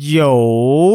โย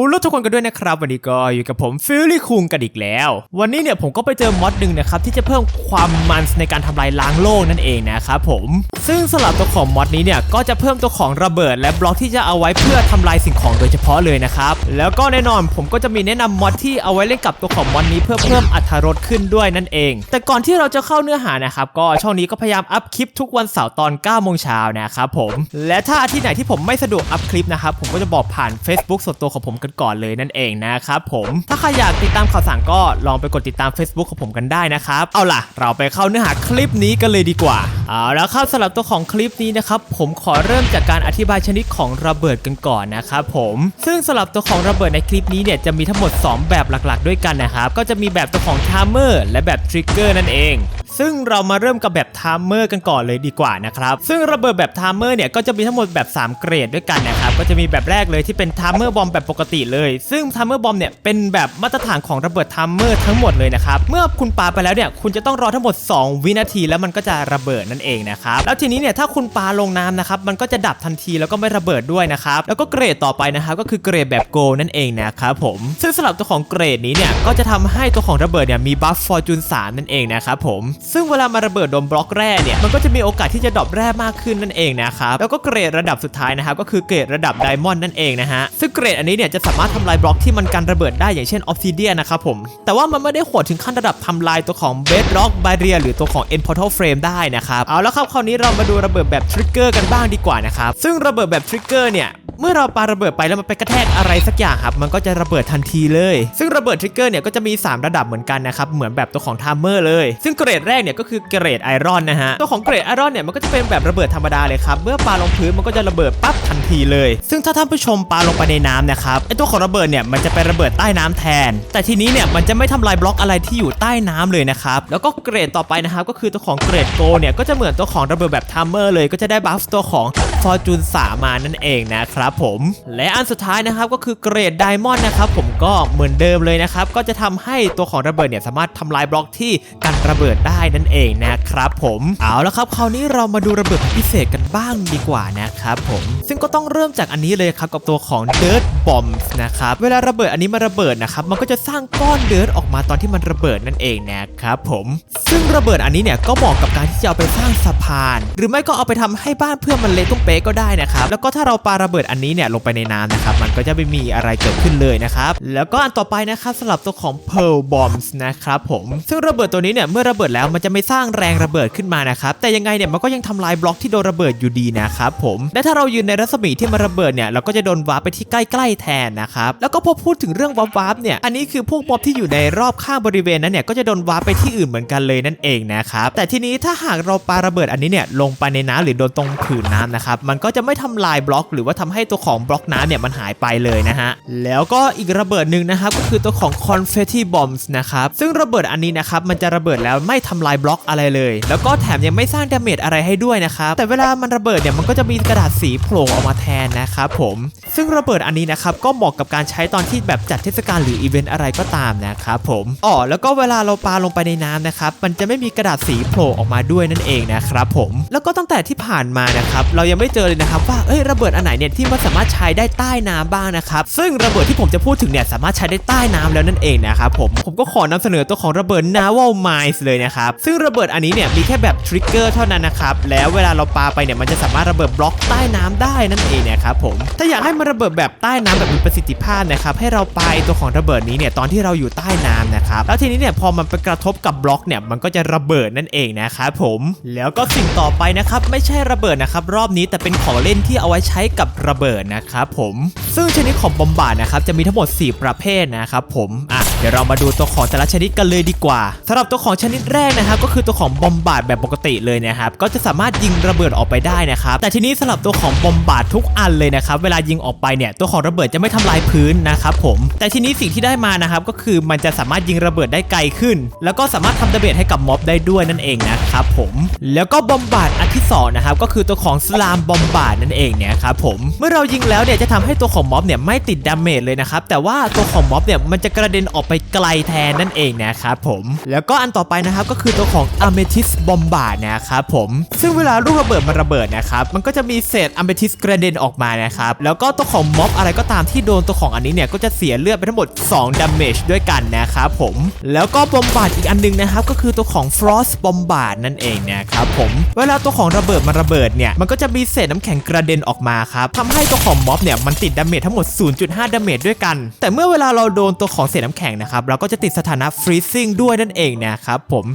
แล้วทุกคนกันด้วยนะครับ วันนี้ก็อยู่กับผมฟิลลี่คุงกันอีกแล้ว วันนี้เนี่ยผมก็ไปเจอมอดหนึ่งนะครับ ที่จะเพิ่มความมันในการทำลายล้างโลกนั่นเองนะครับผม ซึ่งสำหรับตัวของมอดนี้เนี่ยก็จะเพิ่มตัวของระเบิด และบล็อกที่จะเอาไว้เพื่อทำลายสิ่งของโดยเฉพาะเลยนะครับ แล้วก็แน่นอนผมก็จะมีแนะนำมอดที่เอาไว้เล่นกับตัวของมอดนี้เพื่อเพิ่มอรรรสขึ้นด้วยนั่นเอง แต่ก่อนที่เราจะเข้าเนื้อหานะครับก็ช่องนี้ก็พยายามอัพคลิปทุกวันเสาร์ตอน9โมงเช้านะครับผม และถ้าอาทิตย์ไหนที่ผมไม่สะดวกอัพคลิปนะครับผมก็จะบอกผ่าน Facebook ส่วนตัวของผมกันก่อนเลยนั่นเองนะครับผมถ้าใครอยากติดตามข่าวสารก็ลองไปกดติดตาม Facebook ของผมกันได้นะครับเอาล่ะ เราไปเข้าเนื้อหาคลิปนี้กันเลยดีกว่า เอาล้วครับสำหรับตัวของคลิปนี้นะครับผมขอเริ่มจากการอธิบายชนิดของระเบิดกันก่อนนะครับผมซึ่งสำหรับตัวของระเบิดในคลิปนี้เนี่ยจะมีทั้งหมด 2 แบบหลักๆ ด้วยกันนะครับก็จะมีแบบตัวของทามเมอร์และแบบทริกเกอร์นั่นเองซึ่งเรามาเริ่มกับแบบไทม์เมอร์กันก่อนเลยดีกว่านะครับ ซึ่งระเบิดแบบไทม์เมอร์เนี่ยก็จะมีทั้งหมดแบบ 3 เกรดด้วยกันนะครับ ก็จะมีแบบแรกเลยที่เป็นไทม์เมอร์บอมแบบปกติเลย ซึ่งไทม์เมอร์บอมเนี่ยเป็นแบบมาตรฐานของระเบิดไทม์เมอร์ทั้งหมดเลยนะครับ เมื่อคุณปาไปแล้วเนี่ยคุณจะต้องรอทั้งหมด 2 วินาทีแล้วมันก็จะระเบิดนั่นเองนะครับแล้วทีนี้เนี่ยถ้าคุณปาลงน้ำนะครับมันก็จะดับทันทีแล้วก็ไม่ระเบิดด้วยนะครับแล้วก็เกรดต่อไปนะครับก็คือเกรดแบบโกนั่นเองนะครับผมซึ่งสำหรับตัวของเกรดนี้เนี่ยก็จะทำให้ตัวของระเบิดเนี่ยมีบัฟฟอร์จูน3นั่นเองนะครับผมซึ่งเวลามาระเบิดโดนบล็อกแร่เนี่ยมันก็จะมีโอกาสที่จะดรอปแร่มากขึ้นนั่นเองนะครับแล้วก็เกรดระดับสุดท้ายนะครับก็คือเกรดระดับไดมอนด์นั่นเองนะฮะซึ่งเกรดอันนี้เนี่ยจะสามารถทำลายบล็อกที่มันกันระเบิดได้อย่างเช่นออฟซิเดียนะครับผมแต่ว่ามันไม่ได้โหดถึงขั้นระดับทำลายตัวของเบสร็อกบาเรียหรือตัวของ End Portal Frame ได้นะครับเอาแล้วครับคราวนี้เรามาดูระเบิดแบบทริกเกอร์กันบ้างดีกว่านะครับซึ่งระเบิดแบบทริกเกอร์เนี่ย เมื่อเราปาระเบิดไปแล้วมันไปกระแทกอะไรสักอย่างครับ มันก็จะระเบิดทันทีเลย ซึ่งระเบิดทริกเกอร์เนี่ยก็จะมี 3 ระดับเหมือนกันนะครับเหมือนแบบตัวของทามเมอร์เลย ซึ่งเกรดแรกเนี่ยก็คือเกรดไอรอนนะฮะตัวของเกรดไอรอนเนี่ยมันก็จะเป็นแบบระเบิดธรรมดาเลยครับเมื่อปาลงพื้นมันก็จะระเบิดปั๊บทันทีเลย ซึ่งถ้าท่านผู้ชมปาลงไปในน้ำนะครับไอตัวของระเบิดเนี่ยมันจะไประเบิดใต้น้ำแทน แต่ทีนี้เนี่ยมันจะไม่ทำลายบล็อกอะไรที่อยู่ใต้น้ำเลยนะครับแล้วก็เกรดต่อไปนะครับก็คือตัวของเกรดโกเนี่ยก็จะเหมือนตัวของระเบิดแบบทัมเมอร์เลยก็จะได้บัฟตัวของ ฟอร์จูน3มานั่นเองนะครับผมและอันสุดท้ายนะครับก็คือเกรดไดมอนด์นะครับผมก็เหมือนเดิมเลยนะครับก็จะทำให้ตัวของระเบิดเนี่ยสามารถทำลายบล็อกที่กันระเบิดได้นั่นเองนะครับผมเอาละครับคราวนี้เรามาดูระเบิดพิเศษกันบ้างดีกว่านะครับผมซึ่งก็ต้องเริ่มจากอันนี้เลยครับกับตัวของ Dirt Bombs นะครับเวลาระเบิดอันนี้มาระเบิดนะครับมันก็จะสร้างก้อนเดิร์ออกมาตอนที่มันระเบิดนั่นเองนะครับผมซึ่งระเบิดอันนี้เนี่ยก็เหมาะกับการที่จะเอาไปสร้างสะพาน หรือไม่ก็เอาไปทำให้บ้านเพื่อนมันเละตุ้มเป๊ะก็ได้นะครับแล้วก็ถ้าเราปาระเบิดอันนี้เนี่ยลงไปในน้ำนะครับมันก็จะไม่มีอะไรเกิดขึ้นเลยนะครับแล้วก็อันต่อไปนะครับสำหรับตัวของ Pearl Bombs นะครับผมซึ่งระเบิดตัวนี้เนี่ยเมื่อระเบิดแล้วมันจะไม่สร้างแรงระเบิดขึ้นมานะครับแต่ยังไงเนี่ยมันก็ยังทำลายบล็อกที่โดนระเบิดอยู่ดีนะครับผมและถ้าเรายืนในรัศมีที่มันระเบิดเนี่ยเราก็จะโดนวาร์ปไปที่ใกล้ๆแทนนะครับแล้วก็พอพูดถึงเรื่องวาร์ปวาร์ปเนี่ยอันนี้คือพวกม็อบที่อยู่ในรอบข้างบริเวณนั้นเนี่ยก็จะโดนวาร์ปไปที่อื่นเหมือนกันเลยนั่นเองนะครับแต่ทีนี้ถ้าหากเราปาระเบิดอันนี้เนี่ยลงไปในน้ำหรือโดนตรงผืนน้ำนะครับมันก็จะไม่ทำลายบล็อก หรือว่าทำให้ตัวของบล็อกน้ำเนี่ยมันหายไปเลยนะฮะ แล้วก็อีกระเบิดหนึ่งนะครับก็คือตัวของ confetti bombs นะครับ ซึ่งระเบิดอันนี้นะครับมันจะระเบิดแล้วไม่ทำลายบล็อกอะไรเลย แล้วก็แถมยังไม่สร้างดาเมจอะไรให้ด้วยนะครับ แต่เวลามันระเบิดเนี่ยมันก็จะมีกระดาษสีโผล่ออกมาแทนนะครับผม ซึ่งระเบิดอันนี้นะครับก็เหมาะกับการใช้ตอนที่แบบจัดเทศกาลหรืออีเวนต์อะไรก็ตามนะครับผมอ๋อแล้วก็เวลาเราปาลงไปในน้ำนะครับมันจะไม่มีกระดาษสีโผล่ออกมาด้วยนั่นเองนะครับผม แล้วก็ตั้งแต่ที่ผ่านมานะครับเรายังไม่เจอเลยนะครับว่าเอ้ยระเบิดอันไหนเนี่ยที่มันสามารถใช้ได้ใต้น้ำบ้างนะครับซึ่งระเบิดที่ผมจะพูดถึงเนี่ยสามารถใช้ได้ใต้น้ำแล้วนั่นเองนะครับผมผมก็ขอนำเสนอตัวของระเบิด Naval Mines เลยนะครับซึ่งระเบิดอันนี้เนี่ยมีแค่แบบทริกเกอร์เท่านั้นนะครับแล้วเวลาเราปาไปเนี่ยมันจะสามารถระเบิดบล็อกใต้น้ำได้นั่นเองนะครับผมถ้าอยากให้มันระเบิดแบบใต้น้ำแบบมีประสิทธิภาพนะครับให้เราไปตัวของระเบิดนี้เนี่ยตอนที่เราอยู่ใต้น้ำนะครับแล้วทีนี้เนี่ยพอมันไปกระทบกับบล็อกเนี่ยมันก็จะระเบิดนั่นเองนะครับผมแล้วก็สิ่งต่อไปนะครับไม่ใช่ระเบิดนะครับรอบนี้แต่เป็นของเล่นที่เอาไว้ใช้กับระเบิดนะครับผม ซึ่งชนิดของบอมบาร์นะครับจะมีทั้งหมด 4 ประเภทนะครับผมอะ เดี๋ยวเรามาดูตัวของแต่ละชนิดกันเลยดีกว่าสำหรับตัวของชนิดแรกนะครับก็คือตัวของบอมบาร์แบบปกติเลยนะครับก็จะสามารถยิงระเบิดออกไปได้นะครับแต่ทีนี้สำหรับตัวของบอมบาร์ทุกอันเลยนะครับเวลายิงออกไปเนี่ยตัวของระเบิดจะไม่ทำลายพื้นนะครับผมแต่ทีนี้สิ่งที่ได้มานะครับก็คือมันจะสามารถยิงระเบิดได้ไกลขึ้น แล้วก็สามารถทำดาเมจให้กับม็อบได้ด้วยนั่นเองนะครับผมแล้วก็บอมบาร์อันที่สองนะครับก็คือตัวของสลามบอมบาร์นั่นเองเนี่ยครับผมเมื่อเรายิงแล้วเนี่ยจะทำให้ตัวของม็อบเนี่ยไม่ติดดาเมจเลยนะครับแต่ว่าตัวของม็อบเนี่ยมันจะกระเด็นออกไปไกลแทนนั่นเองนะครับผม แล้วก็อันต่อไปนะครับก็คือตัวของ Amethyst Bombard นะครับผมซึ่งเวลาลูกระเบิดมันระเบิดนะครับมันก็จะมีเศษ Amethyst กระเด็นออกมานะครับแล้วก็ตัวของม็อบอะไรก็ตามที่โดนตัวของอันนี้เนี่ยก็จะเสียเลือดไปทั้งหมด2 damage ด้วยกันนะครับผมแล้วก็บอมบาร์อีกอันหนึงนะครับก็คือตัวของ Frost Bombard นั่นเองนะครับผมเวลาตัวของระเบิดมันระเบิดเนี่ยมันก็จะมีเศษน้ำแข็งกระเด็นออกมาครับทำให้ตัวของม็อบเนี่ยมันติดดาเมจทั้งหมด 0.5 ดาเมจด้วยกัน แต่เมื่อเวลาเราโดนตัวของเศษน้ำแข็งนะครับเราก็จะติดสถานะ freezing ด้วยนั่นเองนะครับผม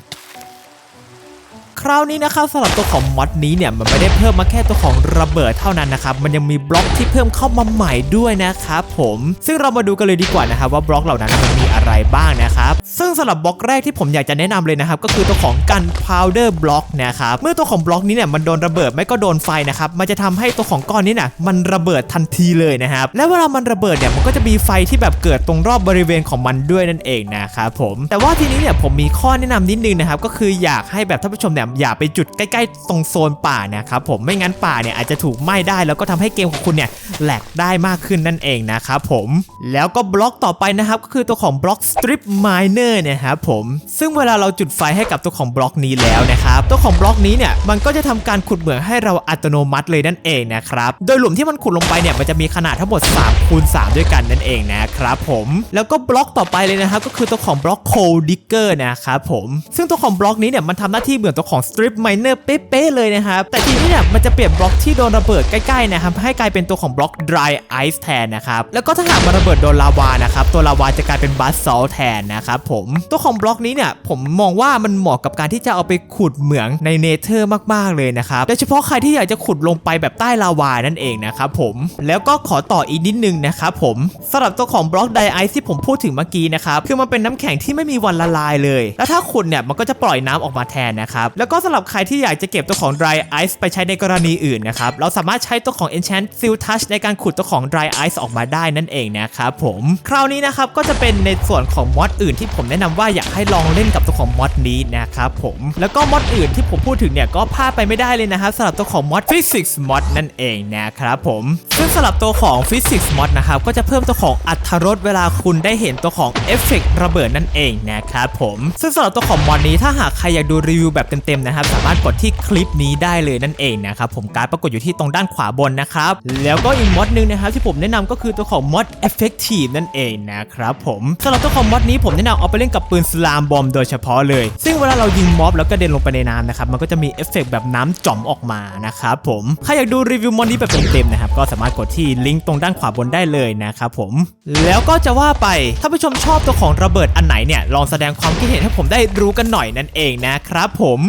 คราวนี้นะครับสำหรับตัวของมอดนี้เนี่ยมันไม่ได้เพิ่มมาแค่ตัวของระเบิดเท่านั้นนะครับมันยังมีบล็อกที่เพิ่มเข้ามาใหม่ด้วยนะครับผมซึ่งเรามาดูกันเลยดีกว่านะครับว่าบล็อกเหล่านั้นมันมีอะไรบ้างนะครับซึ่งสำหรับบล็อกแรกที่ผมอยากจะแนะนำเลยนะครับก็คือตัวของกันพาวเดอร์บล็อกนะครับเมื่อตัวของบล็อกนี้เนี่ยมันโดนระเบิดไม่ก็โดนไฟนะครับมันจะทำให้ตัวของก้อนนี้น่ะมันระเบิดทันทีเลยนะครับและเวลามันระเบิดเนี่ยมันก็จะมีไฟที่แบบเกิดตรงรอบบริเวณของมันด้วยนั่นเองนะครับผมแต่ว่าทีนี้เนี่ยผมมีข้อแนะนำนิดนึงนะครับก็คืออยากให้แบบท่านผู้ชมเนี่ยอย่าไปจุดใกล้ๆ ตรงโซนป่านะครับผมไม่งั้นป่าเนี่ยอาจจะถูกไหม้ได้ แล้วก็ทำให้เกมของคุณเนี่ยแหลกได้มากขึ้นนั่นเองนะครับผมแล้วก็บล็อกต่อไปนะครับก็คือตัวของบล็อก strip miner นะครับผมซึ่งเวลาเราจุดไฟให้กับตัวของบล็อกนี้แล้วนะครับตัวของบล็อกนี้เนี่ยมันก็จะทำการขุดเหมืองให้เราอัตโนมัติเลยนั่นเองนะครับโดยหลุมที่มันขุดลงไปเนี่ยมันจะมีขนาดทั้งหมด3คูณ3ด้วยกันนั่นเองนะครับผมแล้วก็บล็อกต่อไปเลยนะครับก็คือตัวของบล็อก coal digger นะครับผมซึ่งตัวของบล็อกนี้เนี่ยมันทำหน้าที่เหมือนตัวของ strip miner เป๊ะๆเลยนะครับแต่ทีนี้เนี่ยมันจะเปลี่ยนบล็อกที่โดนระเบิดใกล้ๆนะครับให้กลายเป็นตัวของบล็อก dry ice แทนนะครับแล้วก็ถ้าหากมันระเบิดโดนลาวานะครับตัวลาวาจะกลายเป็น basalt แทนนะครับผมตัวของบล็อกนี้เนี่ยผมมองว่ามันเหมาะกับการที่จะเอาไปขุดเหมืองในเนเธอร์มากๆเลยนะครับโดยเฉพาะใครที่อยากจะขุดลงไปแบบใต้ลาวานั่นเองนะครับผมแล้วก็ขอต่ออีกนิดนึงนะครับผมสำหรับตัวของบล็อก dry ice ที่ผมพูดถึงเมื่อกี้นะครับคือมันเป็นน้ำแข็งที่ไม่มีวันละลายเลย แล้วถ้าขุดเนี่ยมันก็จะปล่อยน้ำออกมาแทนนะครับแล้วก็สำหรับใครที่อยากจะเก็บตัวของ dry ice ไปใช้ในกรณีอื่นนะครับ เราสามารถใช้ตัวของ enchant seal touch ในการขุดตัวของ dry ice ออกมาได้นั่นเองนะครับผม คราวนี้นะครับก็จะเป็นในส่วนของมอดอื่นที่ผมแนะนำว่าอยากให้ลองเล่นกับตัวของมอดนี้นะครับผมแล้วก็มอดอื่นที่ผมพูดถึงเนี่ยก็พลาดไปไม่ได้เลยนะครับสำหรับตัวของมอด physics mod นั่นเองนะครับผมซึ่งสำหรับตัวของ physics mod นะครับก็จะเพิ่มตัวของอัตรรสเวลาคุณได้เห็นตัวของเอฟเฟกระเบิดนั่นเองนะครับผมซึ่งสำหรับตัวของมอดนี้ถ้าหากใครอยากดูรีวิวแบบเต็มๆนะครับ สามารถกดที่คลิปนี้ได้เลยนั่นเองนะครับผมการปรากฏอยู่ที่ตรงด้านขวาบนนะครับแล้วก็อีกมอดหนึงนะครับที่ผมแนะนำก็คือตัวของมอด effective นั่นเองนะครับผมสำหรับตัวของมอดนี้ผมแนะนำเอาไปเล่นกับปืนสลามบอมโดยเฉพาะเลย ซึ่งเวลาเรายิงม็อบแล้วก็เด็นลงไปในน้ำนะครับมันก็จะมีเอฟเฟกต์แบบน้ำจ่อมออกมานะครับผมใครอยากดูรีวิวมอดนี้แบบเต็มๆนะครับก็สามารถกดที่ลิงก์ตรงด้านขวาบนได้เลยนะครับผมแล้วก็จะว่าไปถ้าผู้ชมชอบตัวของระเบิดอันไหนเนี่ยลองแสดงความคิดเห็นให้ผมได้รู้กันหน่อยนั่นเองนะครับผม